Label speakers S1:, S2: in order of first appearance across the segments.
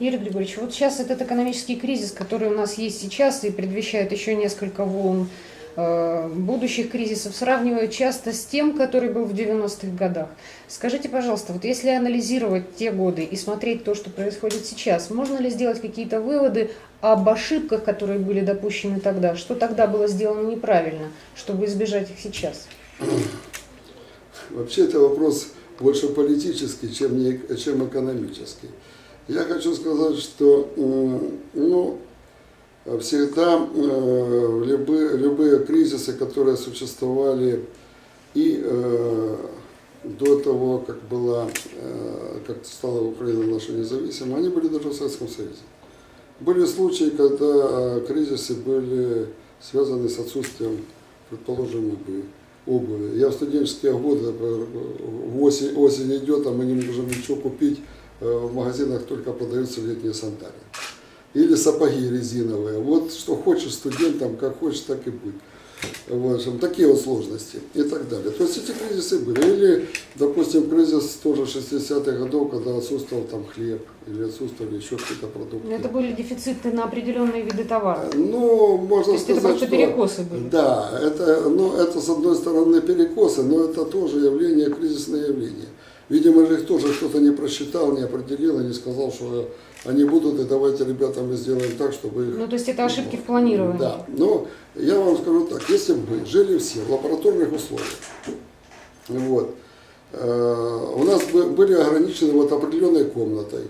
S1: Юрий Григорьевич, вот сейчас этот экономический кризис, который у нас есть сейчас и предвещает еще несколько волн э, будущих кризисов, сравнивают часто с тем, который был в 90-х годах. Скажите, пожалуйста, вот если анализировать те годы и смотреть то, что происходит сейчас, можно ли сделать какие-то выводы об ошибках, которые были допущены тогда? Что тогда было сделано неправильно, чтобы избежать их сейчас?
S2: Вообще это вопрос больше политический, чем, не, чем экономический. Я хочу сказать, что э, ну, всегда э, любые, любые кризисы, которые существовали и э, до того, как, была, как стала Украина наша независимой, они были даже в Советском Союзе. Были случаи, когда кризисы были связаны с отсутствием, предположим, обуви. обуви. Я в студенческие годы, осень, осень идет, а мы не можем ничего купить, в магазинах только продаются летние сандали. Или сапоги резиновые. Вот что хочешь студентам, как хочешь, так и будь. В общем, такие вот сложности и так далее. То есть эти кризисы были. Или, допустим, кризис тоже 60-х годов, когда отсутствовал там хлеб или отсутствовали еще какие-то продукты.
S1: Это были дефициты на определенные виды товаров.
S2: Ну, можно
S1: То это
S2: сказать,
S1: просто
S2: что...
S1: перекосы были.
S2: Да, это, ну, это с одной стороны перекосы, но это тоже явление, кризисное явление. Видимо, же их тоже кто-то не просчитал, не определил и не сказал, что они будут, и давайте, ребята, мы сделаем так, чтобы их...
S1: Ну, то есть это ошибки в планировании.
S2: Да, но я вам скажу так, если бы мы жили все в лабораторных условиях, вот, э, у нас бы были ограничены вот определенной комнатой,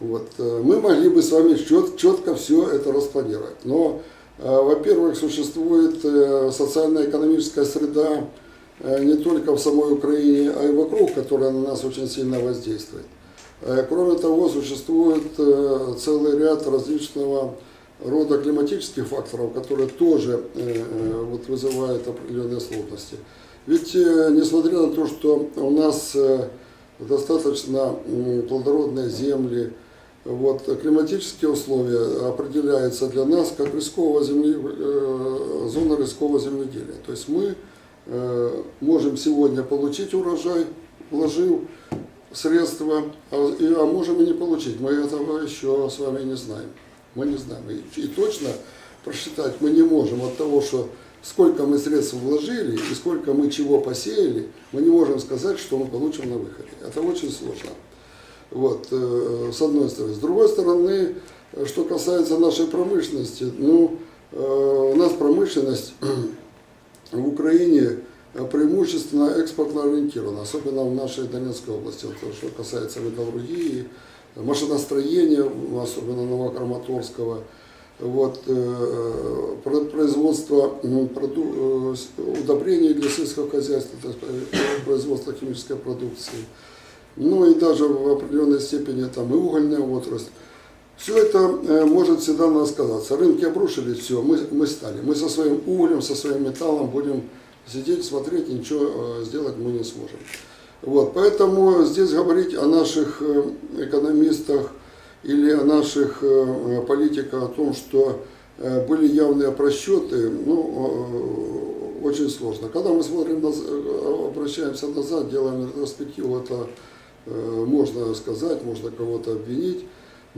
S2: вот, э, мы могли бы с вами чет, четко все это распланировать. Но, э, во-первых, существует социально-экономическая среда не только в самой Украине, а и вокруг, которая на нас очень сильно воздействует. Э, Кроме того, существует э, целый ряд различного рода климатических факторов, которые тоже э, э, вот, вызывают определенные сложности. Ведь э, несмотря на то, что у нас э, достаточно плодородные земли, вот, климатические условия определяются для нас как рискового земли, э, зона рискового земледелия. То есть мы э, можем сегодня получить урожай, вложив средства, а, а можем и не получить. Мы этого еще с вами не знаем. Мы не знаем. И, точно просчитать мы не можем от того, что сколько мы средств вложили и сколько мы чего посеяли, мы не можем сказать, что мы получим на выходе. Это очень сложно. Вот, э, с одной стороны. С другой стороны, э, что касается нашей промышленности, ну, э, у нас промышленность в Украине э, преимущественно экспортно ориентирована, особенно в нашей Донецкой области, вот то, что касается металлургии, машиностроения, особенно Новокраматорского, вот, э, про- производство э, удобрений для сельского хозяйства, производство химической продукции, ну и даже в определенной степени там и угольная отрасль. Все это э, может всегда на нас сказаться. Рынки обрушились, все, мы, мы стали. Мы со своим углем, со своим металлом будем сидеть, смотреть, и ничего э, сделать мы не сможем. Вот, поэтому здесь говорить о наших э, экономистах или о наших политиках, о том, что были явные просчеты, ну, очень сложно. Когда мы смотрим, обращаемся назад, делаем ретроспективу, это можно сказать, можно кого-то обвинить.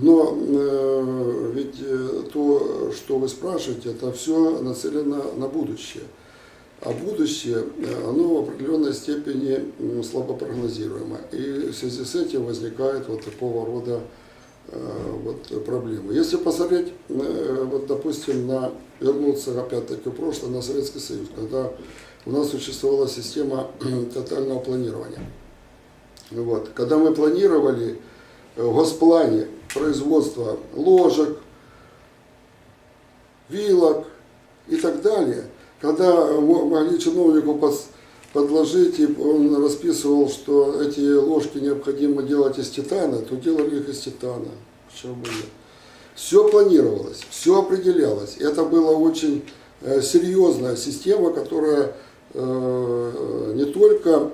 S2: Но э, ведь э, то, что вы спрашиваете, это все нацелено на будущее. А будущее, э, оно в определенной степени слабо прогнозируемо. И в связи с этим возникают вот такого рода э, вот, проблемы. Если посмотреть, э, вот, допустим, на, вернуться опять-таки в прошлое, на Советский Союз, когда у нас существовала система тотального планирования. Вот. Когда мы планировали э, в госплане производство ложек, вилок и так далее, когда мо- могли чиновнику подложить, и он расписывал, что эти ложки необходимо делать из титана, то делали их из титана. Почему бы нет? Все планировалось, все определялось. Это была очень э, серьезная система, которая э, не только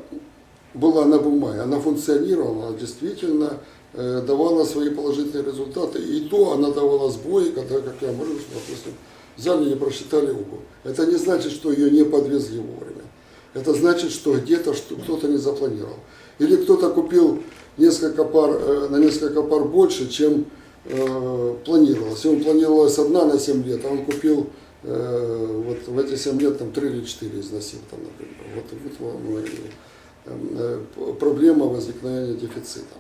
S2: была на бумаге, она функционировала, она действительно давала свои положительные результаты. И то она давала сбои, когда, как я говорю, что, допустим, взяли и просчитали угол. Это не значит, что ее не подвезли вовремя. Это значит, что где-то что- кто-то не запланировал. Или кто-то купил несколько пар, э, на несколько пар больше, чем э, планировалось. И он планировалось одна на 7 лет, а он купил э, вот в эти 7 лет там 3 или 4 износил там, например. Вот, вот вам и, э, э, проблема возникновения дефицита.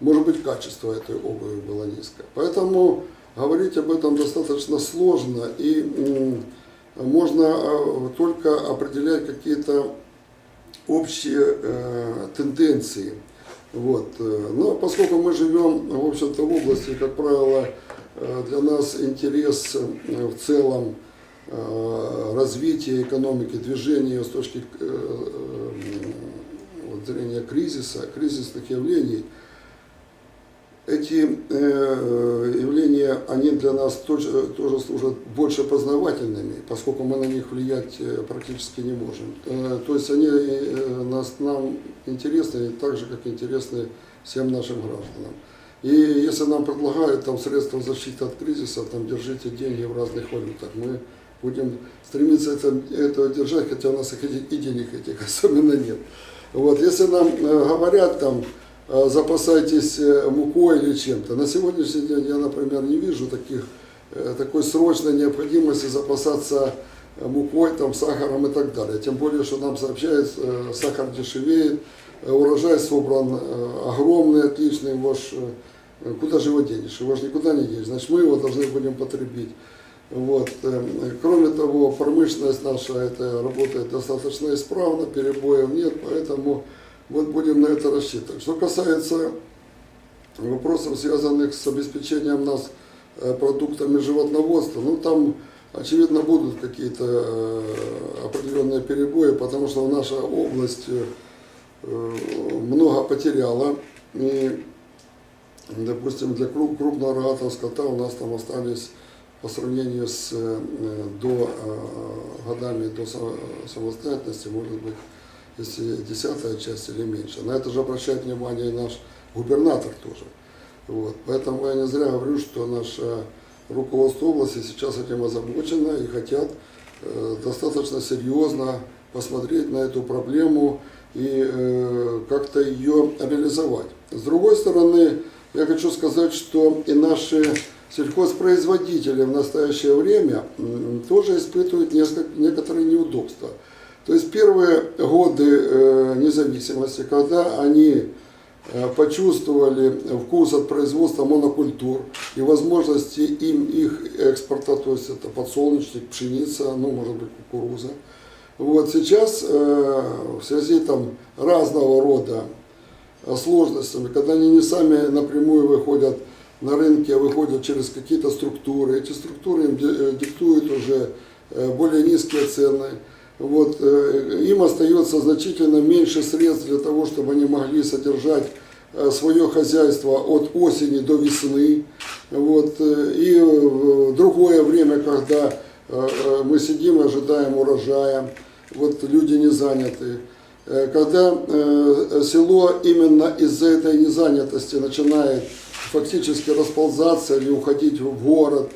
S2: Может быть, качество этой обуви было низкое. Поэтому говорить об этом достаточно сложно и можно э, только определять какие-то общие э, тенденции. Вот. э, Но поскольку мы живем, в общем-то, в области, как правило, для нас интерес в целом развития экономики, движения с точки зрения кризиса, кризисных явлений, эти э, явления, они для нас тоже, тоже служат больше познавательными, поскольку мы на них влиять э, практически не можем. Э, то есть они э, нас, нам интересны так же, как интересны всем нашим гражданам. И если нам предлагают там средства защиты от кризиса, там держите деньги в разных валютах, мы будем стремиться это, этого держать, хотя у нас и денег этих особенно нет. Вот, если нам э, говорят там, запасайтесь э, мукой или чем-то. На сегодняшний день я, например, не вижу таких, э, такой срочной необходимости запасаться э, мукой, там, сахаром и так далее. Тем более, что нам сообщают, сахар дешевеет, урожай собран огромный, отличный, ваш, куда же его денешь? Его же никуда не денешь, значит мы его должны будем потребить. Вот. Кроме того, промышленность наша это работает достаточно исправно, перебоев нет, поэтому вот будем на это рассчитывать. Что касается вопросов, связанных с обеспечением нас э, продуктами животноводства, ну там, очевидно, будут какие-то э, определенные перебои, потому что наша область э, много потеряла. И, допустим, для круп- крупного рогатого скота у нас там остались по сравнению с до годами до само- самостоятельности, может быть, десятая часть или меньше. На это же обращает внимание и наш губернатор тоже. Вот. Поэтому я не зря говорю, что наше руководство области сейчас этим озабочено и хотят э, достаточно серьезно посмотреть на эту проблему и э, как-то ее реализовать. С другой стороны, я хочу сказать, что и наши сельхозпроизводители в настоящее время тоже испытывают несколько, некоторые неудобства. То есть первые годы э, независимости, когда они э, почувствовали вкус от производства монокультур и возможности им их экспорта, то есть это подсолнечник, пшеница, ну может быть кукуруза. Вот сейчас э, в связи там разного рода сложностями, когда они не сами напрямую выходят на рынке, а выходят через какие-то структуры, эти структуры им ди- диктуют уже более низкие цены. Вот, э, им остается значительно меньше средств для того, чтобы они могли содержать э, свое хозяйство от осени до весны. Вот, э, и в другое время, когда мы сидим и ожидаем урожая, вот люди не заняты. Когда село именно из-за этой незанятости начинает фактически расползаться или уходить в город,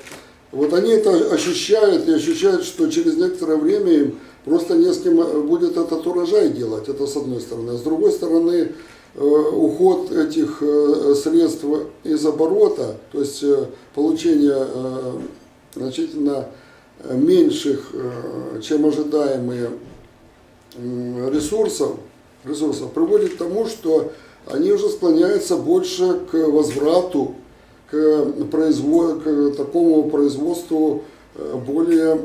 S2: вот они это ощущают и ощущают, что через некоторое время им просто не с кем э, будет этот урожай делать, это с одной стороны. А с другой стороны, э, уход этих э, средств из оборота, то есть получение значительно меньших, чем ожидаемые ресурсов, ресурсов приводит к тому, что они уже склоняются больше к возврату, к, произво- к такому производству более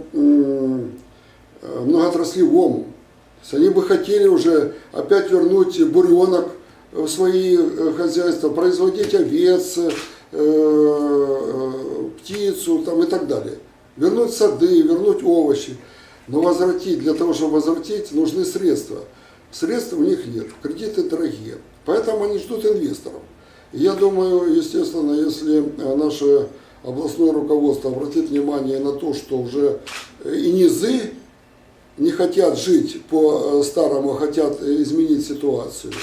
S2: многоотраслевому. То есть они бы хотели уже опять вернуть буренок в свои э, хозяйства, производить овец, э, э, птицу там, и так далее. Вернуть сады, вернуть овощи. Но возвратить, для того, чтобы возвратить, нужны средства. Средств у них нет, кредиты дорогие. Поэтому они ждут инвесторов. Я думаю, естественно, если э, наше областное руководство обратит внимание на то, что уже э, и низы не хотят жить по э, старому, хотят изменить ситуацию,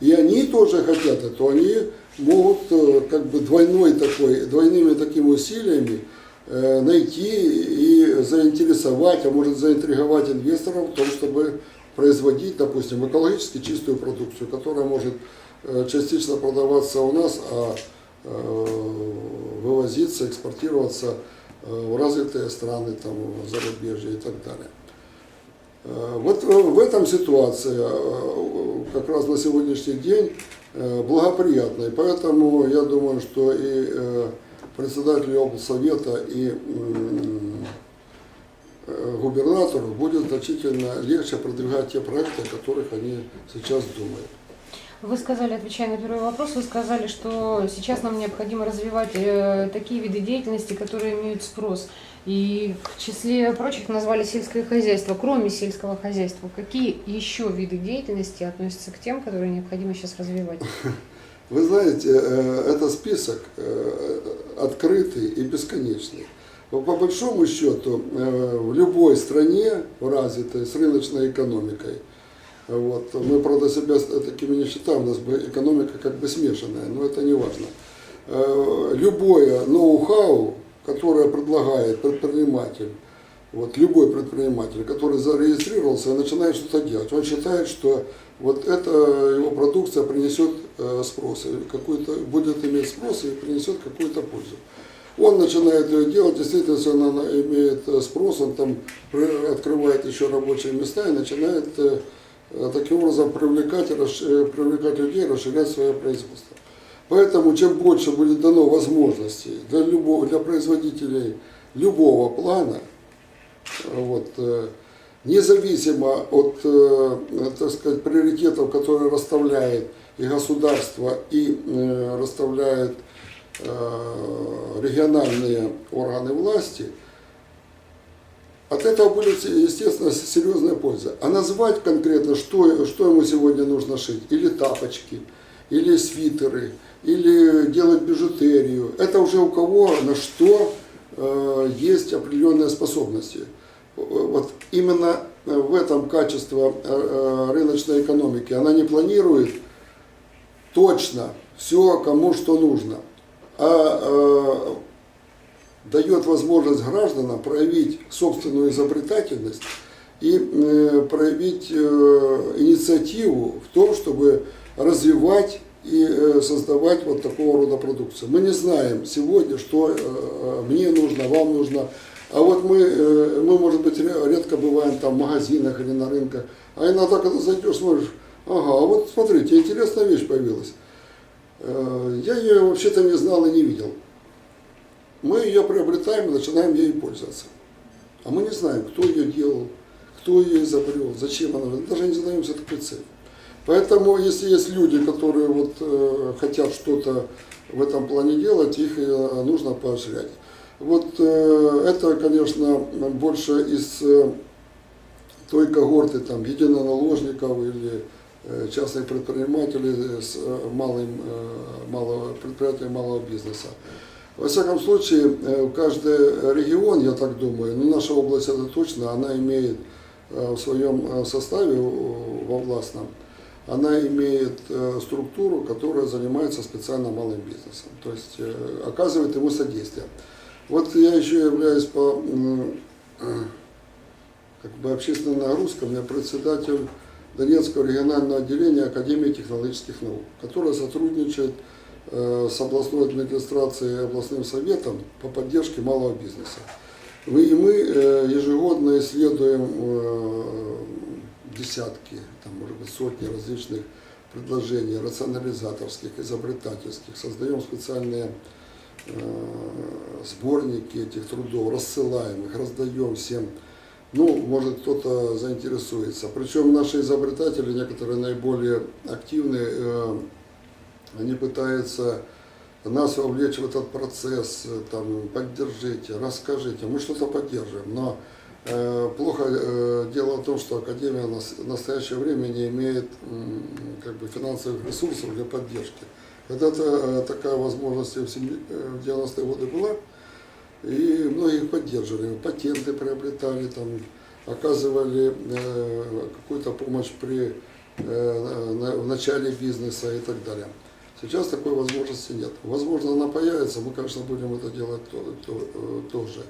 S2: и они тоже хотят это, то они могут э, как бы двойной такой, двойными такими усилиями э, найти и заинтересовать, а может заинтриговать инвесторов в том, чтобы производить, допустим, экологически чистую продукцию, которая может э, частично продаваться у нас, а вывозиться, экспортироваться в развитые страны, там, в зарубежье и так далее. Э, Вот э, в этом ситуация э, как раз на сегодняшний день благоприятная. Поэтому я думаю, что и председателю облсовета, и губернатору будет значительно легче продвигать те проекты, о которых они сейчас думают.
S1: Вы сказали, отвечая на первый вопрос, вы сказали, что сейчас нам необходимо развивать э, такие виды деятельности, которые имеют спрос. И в числе прочих назвали сельское хозяйство. Кроме сельского хозяйства, какие еще виды деятельности относятся к тем, которые необходимо сейчас развивать?
S2: Вы знаете, э, это список э, открытый и бесконечный. Но По большому счету, э, в любой стране развитой с рыночной экономикой, вот, мы, правда, себя с- такими не считаем, у нас бы экономика как бы смешанная, но это не важно. Э, Любое ноу-хау, которое предлагает предприниматель, вот любой предприниматель, который зарегистрировался и начинает что-то делать, он считает, что вот эта его продукция принесет э, спрос, какой-то, будет иметь спрос и принесет какую-то пользу. Он начинает ее делать, действительно, если она на- имеет э, спрос, он там открывает еще рабочие места и начинает э, э, таким образом привлекать, э, привлекать людей, расширять свое производство. Поэтому чем больше будет дано возможностей для, любого, для производителей любого плана, вот, э, независимо от, э, так сказать, приоритетов, которые расставляет и государство, и э, расставляет э, региональные органы власти, от этого будет, естественно, серьезная польза. А назвать конкретно, что, что ему сегодня нужно шить, или тапочки, или свитеры, или делать бижутерию, это уже у кого на что э, есть определенные способности. Вот именно в этом качество э, э, рыночной экономики. Она не планирует точно все, кому что нужно, а э, дает возможность гражданам проявить собственную изобретательность и э, проявить э, инициативу в том, чтобы развивать и э, создавать вот такого рода продукцию. Мы не знаем сегодня, что мне нужно, вам нужно. А вот мы, мы, может быть, ре- редко бываем там в магазинах или на рынках, а иногда, когда зайдешь, смотришь, ага, а вот смотрите, интересная вещь появилась. Я ее вообще-то не знал и не видел. Мы ее приобретаем и начинаем ею пользоваться. А мы не знаем, кто ее делал, кто ее изобрел, зачем она, даже не задаемся такой целью. Поэтому, если есть люди, которые вот, э, хотят что-то в этом плане делать, их э, нужно поощрять. Вот э, это, конечно, больше из э, той когорты там, единоналожников или э, частных предпринимателей с э, малым, э, малого, предприятия малого бизнеса. Во всяком случае, э, каждый регион, я так думаю, ну наша область это точно, она имеет э, в своем э, составе во властном, она имеет структуру, которая занимается специально малым бизнесом, то есть оказывает ему содействие. Вот я еще являюсь по как бы общественной нагрузкам, я председатель Донецкого регионального отделения Академии технологических наук, которая сотрудничает э, с областной администрацией и областным советом по поддержке малого бизнеса. И мы э, ежегодно исследуем э, десятки, там, может быть, сотни различных предложений рационализаторских, изобретательских, создаем специальные э, сборники этих трудов, рассылаем их, раздаем всем. Ну, может, кто-то заинтересуется. Причем наши изобретатели, некоторые наиболее активные, э, они пытаются нас вовлечь в этот процесс, э, там, поддержите, расскажите, мы что-то поддерживаем. Но э, плохо э, дело в том, что Академия в настоящее время не имеет м, как бы, финансовых ресурсов для поддержки. Когда-то э, такая возможность в, семи- э, в 90-е годы была, и многих поддерживали, патенты приобретали, там, оказывали э, какую-то помощь при, э, на- в начале бизнеса и так далее. Сейчас такой возможности нет. Возможно, она появится, мы, конечно, будем это делать э, тоже.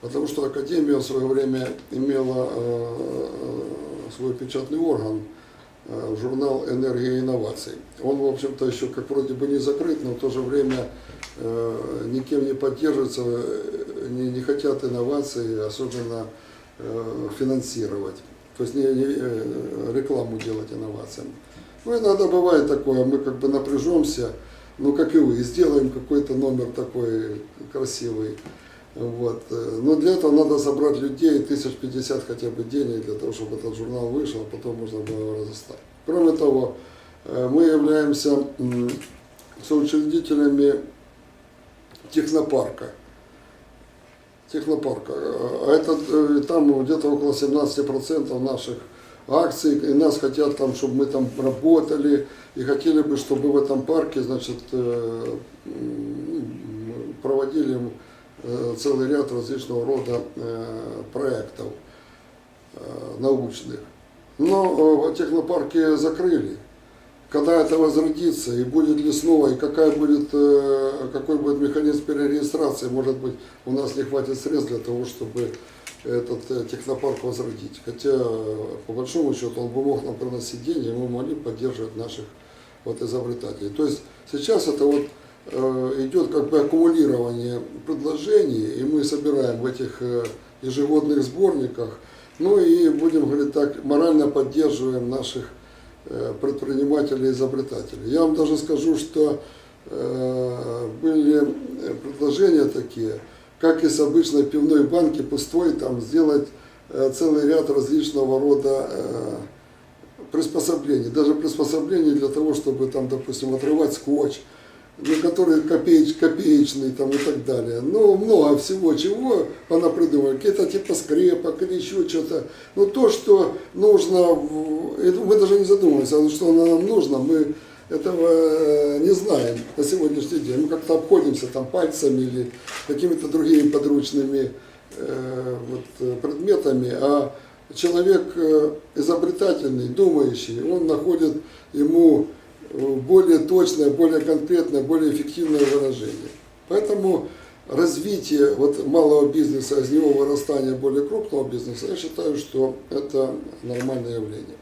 S2: Потому что Академия в свое время имела э, э, свой печатный орган, журнал «Энергия и инноваций». Он, в общем-то, еще как вроде бы не закрыт, но в то же время никем не поддерживаются, э, не, не хотят инноваций, особенно финансировать. То есть не, не, рекламу делать инновациям. Ну, иногда бывает такое, мы как бы напряжемся, ну, как и вы, сделаем какой-то номер такой красивый. Вот. э, Но для этого надо собрать людей, тысяч пятьдесят хотя бы денег, для того, чтобы этот журнал вышел, а потом можно было его разослать. Кроме того, э, мы являемся соучредителями технопарка. Технопарка. А это э, там где-то около 17% наших акций, и нас хотят там, чтобы мы там работали, и хотели бы, чтобы в этом парке, значит, э, проводили э, целый ряд различного рода э, проектов научных. Но технопарки закрыли. Когда это возродится, и будет ли снова, и какая будет, какой будет механизм перерегистрации, может быть, у нас не хватит средств для того, чтобы этот э, технопарк возродить. Хотя, по большому счету, он бы мог нам приносить деньги, мы могли поддерживать наших вот, изобретателей. То есть сейчас это вот э, идет как бы аккумулирование предложений, и мы собираем в этих э, ежегодных сборниках, ну и, будем говорить так, морально поддерживаем наших предпринимателей и изобретателей. Я вам даже скажу, что были предложения такие, как из обычной пивной банки пустой, там сделать э, целый ряд различного рода э, приспособлений, даже приспособлений для того, чтобы там, допустим, отрывать скотч, ну, который копееч, копеечный там и так далее. Ну, много всего чего она придумала. Какие-то типа скрепок или еще что-то. Ну, то, что нужно, мы даже не задумывались, а что нам нужно, мы этого э, не знаем на сегодняшний день. Мы как-то обходимся там пальцами или какими-то другими подручными э, вот, э, предметами, а человек э, изобретательный, думающий, он находит ему более точное, более конкретное, более эффективное выражение. Поэтому развитие вот малого бизнеса, из него вырастание более крупного бизнеса, я считаю, что это нормальное явление.